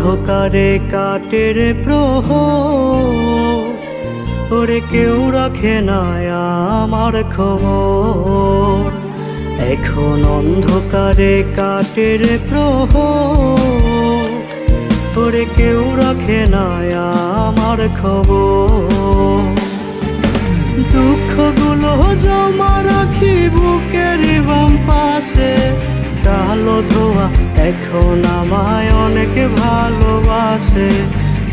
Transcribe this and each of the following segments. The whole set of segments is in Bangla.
অন্ধকারে কাটের প্রহ। ওরে কেউ রাখে না আমার খবর। এখন অন্ধকারে কাটের প্রহ। ওরে কেউ রাখে না আমার খবর। দুঃখগুলো জমা রাখি বুকের বাম পাশে। কালো ধোয়া এখন আমায় অনেক ভালোবাসে।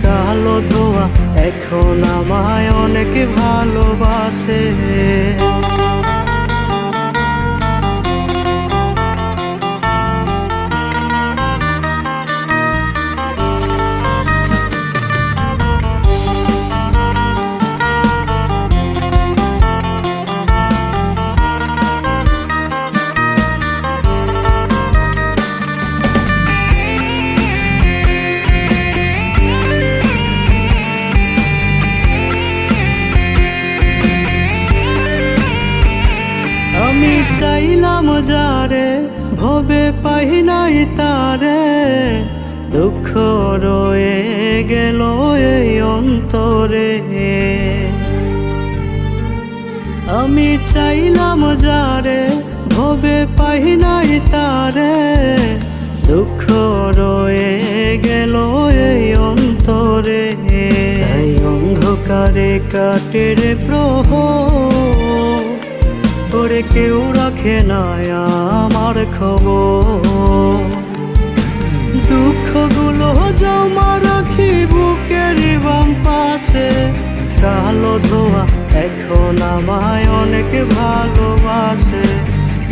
কালো ধোয়া এখন আমায় অনেক ভালোবাসে। চাইলাম যারে, ভবে পাই নাই তারে। দুঃখ রয়ে গেল এই অন্তরে। আমি চাইলাম যারে, ভবে পাই নাই তারে। দুঃখ রয়ে গেল এই অন্তরে। অন্ধকারে কাটের প্রহ করে কেউ রাখে না আমার খবর। দুঃখগুলো জমা রাখি বুকের বাম পাশে। কালো ধোয়া এখন আমায় অনেক ভালোবাসে।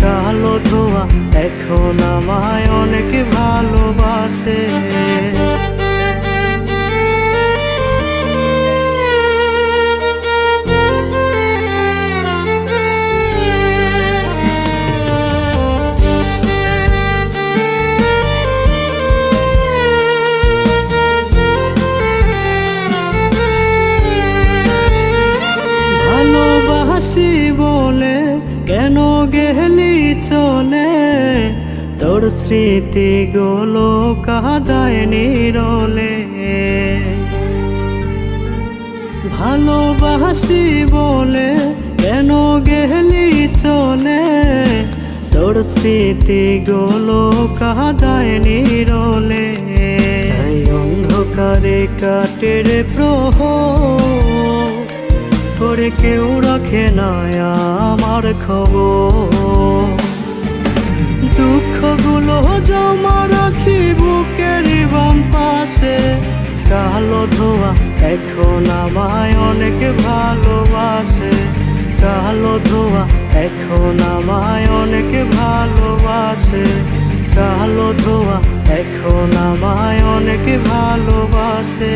কালো ধোয়া এখন আমায় অনেক ভালোবাসে ভালোবাসি। তোর স্মৃতি গুলো কাদায় নিরলে। ভালোবাসি বলে কেন গেলি চলে? তোর স্মৃতি গুলো কাদায় নিরলে। অন্ধকারে কাটের প্রহ। করে কেউ রাখে না আমার খবর। জমা রাখি বুকের বাম পাশে। কালো ধোয়া এখন আমায় অনেক ভালোবাসে। কালো ধোয়া এখন আমায় অনেক ভালোবাসে। কালো ধোয়া এখন আমায় অনেক ভালোবাসে।